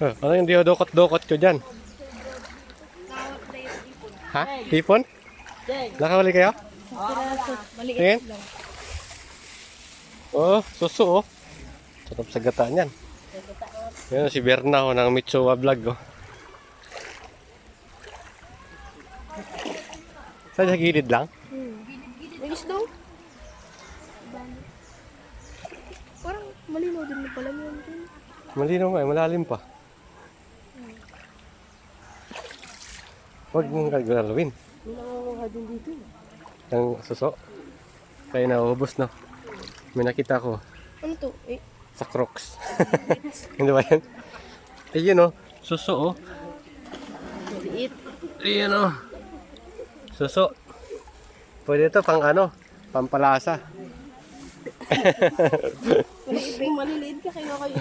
Oh, ano yung dinudukot-dukot ko dyan? Ha? Hipon? Nakahuli kayo? Tingin? oh, suso oh. Sarap sa gata niyan. Yan si Berna oh, ng Mitsuwa Vlog oh. Sa sa gilid lang? May isda. oh. Parang malinaw din pala yun. Malinaw nga, eh, malalim pa. Huwag mong gagalawin. May nangangaha din dito. Ang suso. Kaya nauubos no. May nakita ko Ano to? Eh, sa Crocs. Hindi ba yan? Ayun oh, suso oh. maliit. Ayan o. Suso. Pwede ito pang ano, pampalasa. Yung maliliit ka kayo kayo.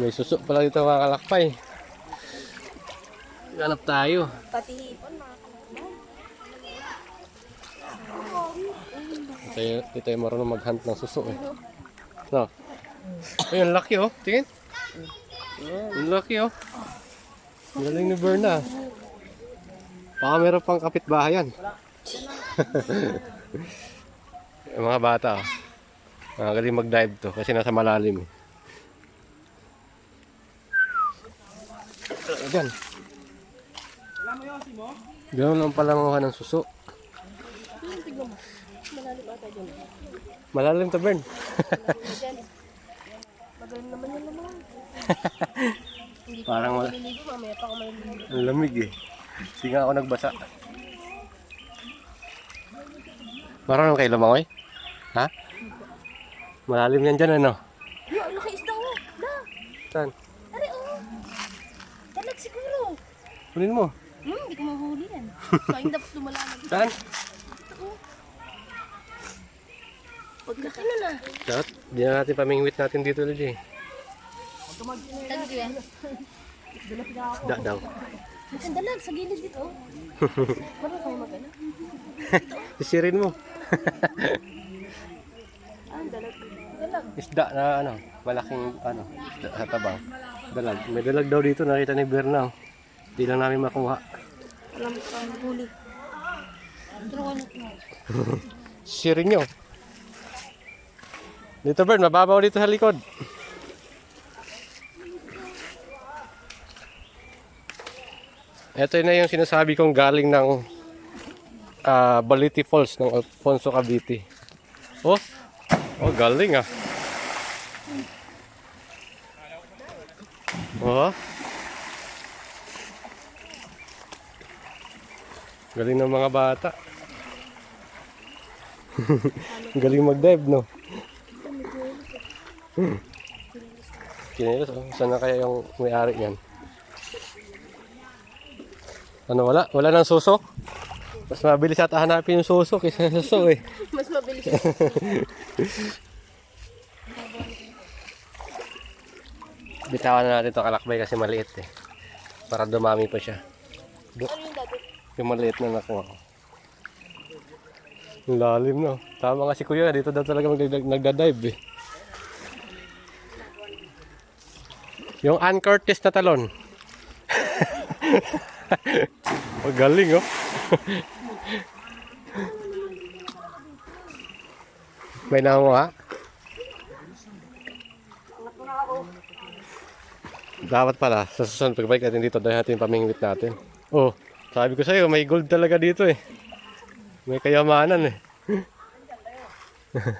May suso pala dito mga kalakpay. Ganap tayo. Pati hipon mga Ito, y- ito yung marunong mag-hunt ng suso eh. No. Ayun, laki oh. Tingin. Ang laki oh. Galing ni Berna. Baka meron pang kapitbahayan. Yung mga bata oh. Nakagaling mag-dive to kasi nasa malalim eh. Ayan. Ganun lang pala manguha ng suso. Yung. Malalim ata dyan. Malalim to, Bern. Magaling naman yan naman. Parang wala. Ang lamig eh. Hindi nga ako nagbasa. Marunong kayo lumangoy? Ha? Malalim yan dyan ano? Yo, kay isda oh? Na! Saan? Ari oh! Talag siguro. Kunin mo. Hmm, hindi ko mahuli yan. Hindi dapat lumalanag. Saan? Pagka ano na. Dapat, di na natin pamingwit natin dito ulit eh. Talag yan. Da daw. Ang dalag sa gilid dito. Marunong kayo mag-ano? Sisirin mo. Ah, ang dalag. Dalag. Isda na ano, malaking ano, isda sa tabang. Dalag. May dalag daw dito, nakita ni Berna. Hindi lang namin makuha. Alam ko ang huli. Sisirin nyo. Dito Bern, mababaw dito sa likod. Ito na yung sinasabi kong galing ng ah, Baliti Falls ng Alfonso Cavite. Oh, oh galing ah. Oh. Galing ng mga bata. galing mag-dive, no? Kinilos, oh. Saan na kaya yung may-ari yan? Ano, wala? Wala ng suso? Mas mabilis at hanapin yung suso kaysa sa suso eh. Mas mabilis. Bitawan na natin ito kalakbay kasi maliit eh. Para dumami pa siya. ano yung dati? Yung maliit na nakuha ko. Ang lalim no. Tama nga si Kuya, dito daw talaga nagda-dive eh. Yung Ann na talon. Ang galing oh. May nakuha? Dapat pala, sa susunod pagbalik natin dito, dahil natin pamingwit natin. Oh, sabi ko sa'yo, may gold talaga dito eh. May kayamanan eh.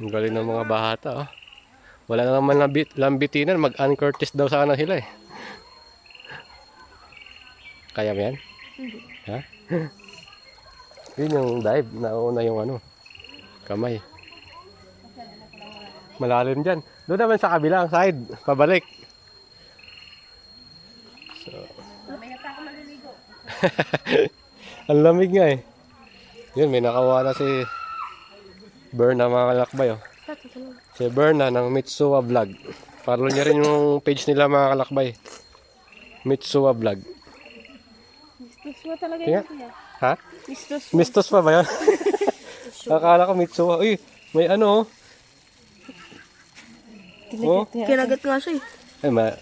Ang galing ng mga bata oh. Wala na naman lambit, lambitinan, mag-Ann Curtis daw sana sila eh. Kaya mo yan? Ha? Yun yung dive, nauna yung ano, kamay. Malalim dyan. Doon naman sa kabilang side, pabalik. Mamaya pa ako maliligo. Ang lamig nga eh. Yun, may nakawa na si Berna mga kalakbay oh. Si Berna ng Mitsuwa Vlog. Follow niya rin yung page nila mga kalakbay. Mitsuwa Vlog. Mistos mo talaga yun. Ha? Mistos pa ba yan? Akala ko Mitsuha. Uy, may ano. Oh, Kinagat nga siya eh. ay, ma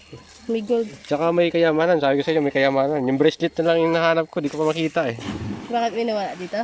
May gold. Tsaka may kayamanan. Sabi ko sa inyo, may kayamanan. Yung bracelet na lang yung nahanap ko. Di ko pa makita eh. Bakit may nawala dito?